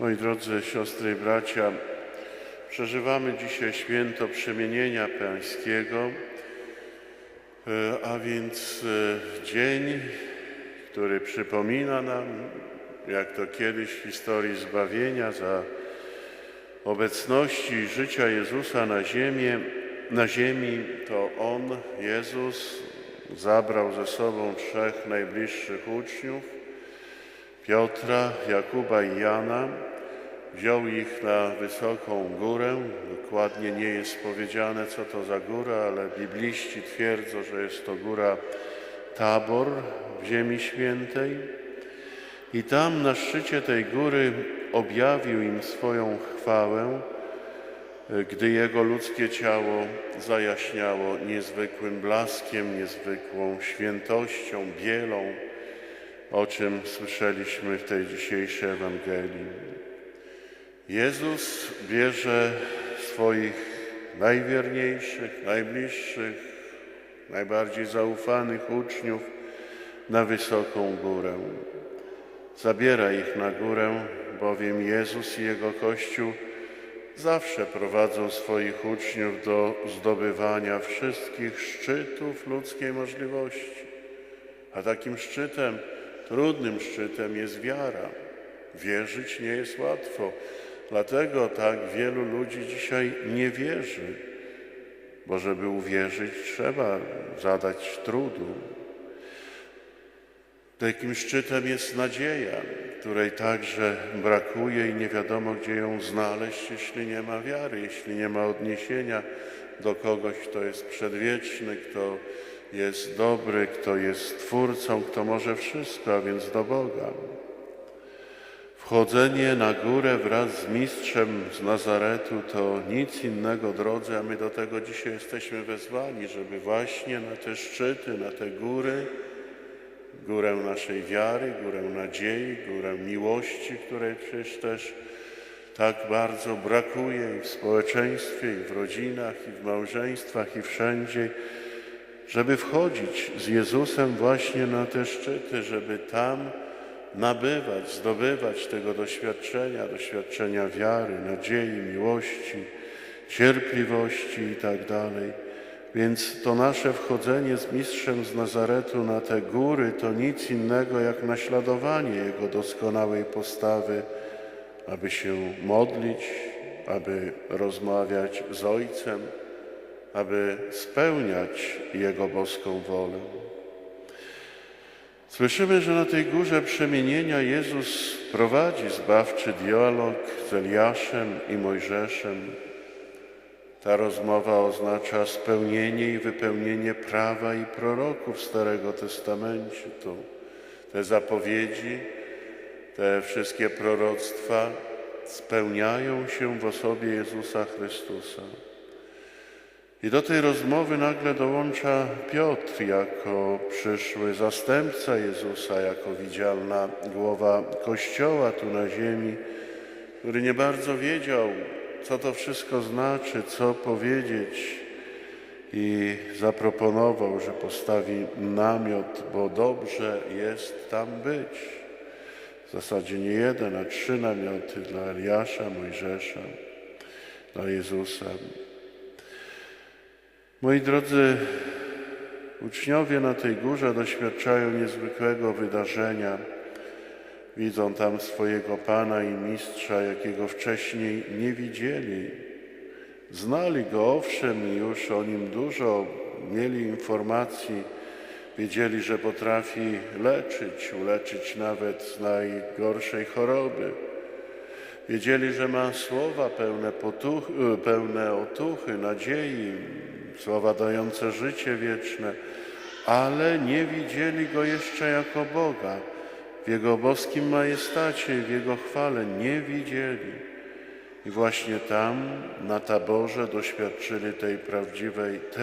Moi drodzy siostry i bracia, przeżywamy dzisiaj święto przemienienia pańskiego, e, a więc e, dzień, który przypomina nam, jak to kiedyś w historii zbawienia za obecności życia Jezusa na ziemię, na ziemi, to On, Jezus, zabrał ze sobą trzech najbliższych uczniów, Piotra, Jakuba i Jana, wziął ich na wysoką górę. Dokładnie nie jest powiedziane, co to za góra, ale bibliści twierdzą, że jest to góra Tabor w Ziemi Świętej. I tam na szczycie tej góry objawił im swoją chwałę, gdy jego ludzkie ciało zajaśniało niezwykłym blaskiem, niezwykłą świętością, bielą, o czym słyszeliśmy w tej dzisiejszej Ewangelii. Jezus bierze swoich najwierniejszych, najbliższych, najbardziej zaufanych uczniów na wysoką górę. Zabiera ich na górę, bowiem Jezus i Jego Kościół zawsze prowadzą swoich uczniów do zdobywania wszystkich szczytów ludzkiej możliwości. A takim szczytem, trudnym szczytem jest wiara. Wierzyć nie jest łatwo. Dlatego tak wielu ludzi dzisiaj nie wierzy, bo żeby uwierzyć, trzeba zadać trudu. Takim szczytem jest nadzieja, której także brakuje i nie wiadomo, gdzie ją znaleźć, jeśli nie ma wiary, jeśli nie ma odniesienia do kogoś, kto jest przedwieczny, kto jest dobry, kto jest Twórcą, kto może wszystko, a więc do Boga. Wchodzenie na górę wraz z mistrzem z Nazaretu to nic innego, drodzy, a my do tego dzisiaj jesteśmy wezwani, żeby właśnie na te szczyty, na te góry, górę naszej wiary, górę nadziei, górę miłości, której przecież też tak bardzo brakuje i w społeczeństwie, i w rodzinach, i w małżeństwach, i wszędzie, żeby wchodzić z Jezusem właśnie na te szczyty, żeby tam nabywać, zdobywać tego doświadczenia, doświadczenia wiary, nadziei, miłości, cierpliwości i tak. Więc to nasze wchodzenie z mistrzem z Nazaretu na te góry to nic innego jak naśladowanie Jego doskonałej postawy, aby się modlić, aby rozmawiać z Ojcem, aby spełniać Jego boską wolę. Słyszymy, że na tej górze przemienienia Jezus prowadzi zbawczy dialog z Eliaszem i Mojżeszem. Ta rozmowa oznacza spełnienie i wypełnienie prawa i proroków Starego Testamentu. Te zapowiedzi, te wszystkie proroctwa spełniają się w osobie Jezusa Chrystusa. I do tej rozmowy nagle dołącza Piotr jako przyszły zastępca Jezusa, jako widzialna głowa Kościoła tu na ziemi, który nie bardzo wiedział, co to wszystko znaczy, co powiedzieć i zaproponował, że postawi namiot, bo dobrze jest tam być. W zasadzie nie jeden, a trzy namioty dla Eliasza, Mojżesza, dla Jezusa. Moi drodzy, uczniowie na tej górze doświadczają niezwykłego wydarzenia. Widzą tam swojego Pana i Mistrza, jakiego wcześniej nie widzieli. Znali Go owszem i już o Nim dużo mieli informacji. Wiedzieli, że potrafi leczyć, uleczyć nawet najgorszej choroby. Wiedzieli, że ma słowa pełne, potuchy, pełne otuchy, nadziei, słowa dające życie wieczne, ale nie widzieli Go jeszcze jako Boga. W Jego boskim majestacie, w Jego chwale nie widzieli. I właśnie tam, na taborze, doświadczyli tej prawdziwej teologii.